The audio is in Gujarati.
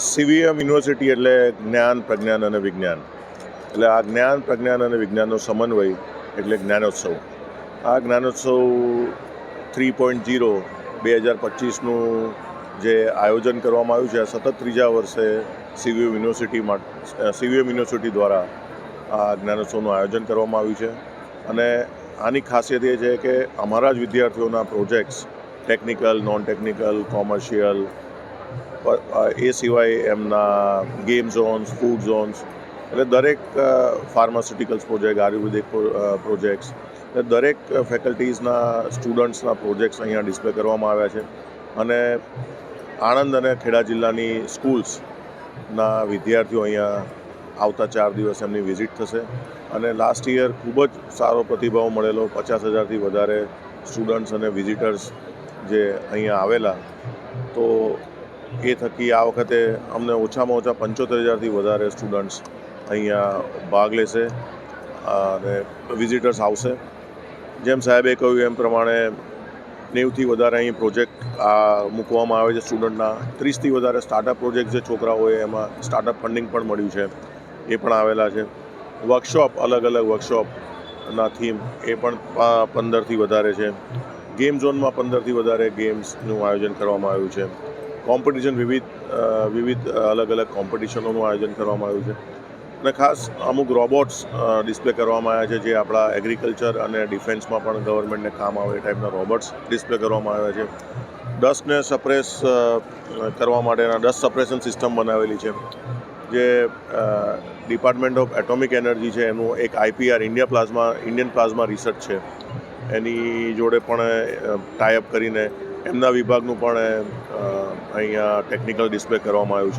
સીવીએમ યુનિવર્સિટી એટલે જ્ઞાન, પ્રજ્ઞાન અને વિજ્ઞાન. એટલે આ જ્ઞાન, પ્રજ્ઞાન અને વિજ્ઞાનનો સમન્વય એટલે જ્ઞાનોત્સવ. આ જ્ઞાનોત્સવ થ્રી પોઈન્ટ ઝીરો બે હજાર પચીસનું જે આયોજન કરવામાં આવ્યું છે, આ સતત ત્રીજા વર્ષે સીવીએમ યુનિવર્સિટીમાં સીવીએમ યુનિવર્સિટી દ્વારા આ જ્ઞાનોત્સવનું આયોજન કરવામાં આવ્યું છે. અને આની ખાસિયત એ છે કે અમારા જ વિદ્યાર્થીઓના projects, technical non technical commercial એ સિવાય એમના ગેમ ઝોન્સ ફૂડ ઝોન્સ એટલે દરેક ફાર્માસ્યુટિકલ્સ પ્રોજેક્ટ આયુર્વેદિક પ્રોજેક્ટ્સ એટલે દરેક ફેકલ્ટીઝના સ્ટુડન્ટ્સના પ્રોજેક્ટ્સ અહીંયા ડિસ્પ્લે કરવામાં આવ્યા છે. અને આણંદ અને ખેડા જિલ્લાની સ્કૂલ્સના વિદ્યાર્થીઓ અહીંયા આવતા ચાર દિવસ એમની વિઝિટ થશે. અને લાસ્ટ યર ખૂબ જ સારો પ્રતિભાવ મળેલો, પચાસ હજારથી વધારે સ્ટુડન્ટ્સ અને વિઝિટર્સ જે અહીંયા આવેલા. તો એ થકી આ વખતે અમને ઓછામાં ઓછા પંચોતેર હજારથી વધારે સ્ટુડન્ટ્સ અહીંયા ભાગ લેશે, અને વિઝિટર્સ આવશે. જેમ સાહેબે કહ્યું એમ પ્રમાણે નેવથી વધારે અહીં પ્રોજેક્ટ આ મૂકવામાં આવે છે સ્ટુડન્ટના ત્રીસથી વધારે સ્ટાર્ટઅપ પ્રોજેક્ટ જે છોકરા હોય એમાં સ્ટાર્ટઅપ ફંડિંગ પણ મળ્યું છે, એ પણ આવેલા છે. વર્કશોપ અલગ અલગ વર્કશોપના થીમ એ પણ પંદરથી વધારે છે. ગેમ ઝોનમાં પંદરથી વધારે ગેમ્સનું આયોજન કરવામાં આવ્યું છે. કોમ્પિટિશન વિવિધ વિવિધ અલગ અલગ કોમ્પિટિશનોનું આયોજન કરવામાં આવ્યું છે. અને ખાસ અમુક રોબોટ્સ ડિસ્પ્લે કરવામાં આવ્યા છે જે આપણા એગ્રીકલ્ચર અને ડિફેન્સમાં પણ ગવર્મેન્ટને કામ આવે એ ટાઈપના રોબોટ્સ ડિસ્પ્લે કરવામાં આવ્યા છે. ડસ્ટને સપ્રેસ કરવા માટેના ડસ્ટ સપ્રેશન સિસ્ટમ બનાવેલી છે, જે ડિપાર્ટમેન્ટ ઓફ એટોમિક એનર્જી છે, એનું એક IPR, India plasma, Indian plasma research છે. એની જોડે પણ ટાઈઅપ કરીને એમના વિભાગનું પણ અહીંયા ટેકનિકલ ડિસ્પ્લે કરવામાં આવ્યું છે.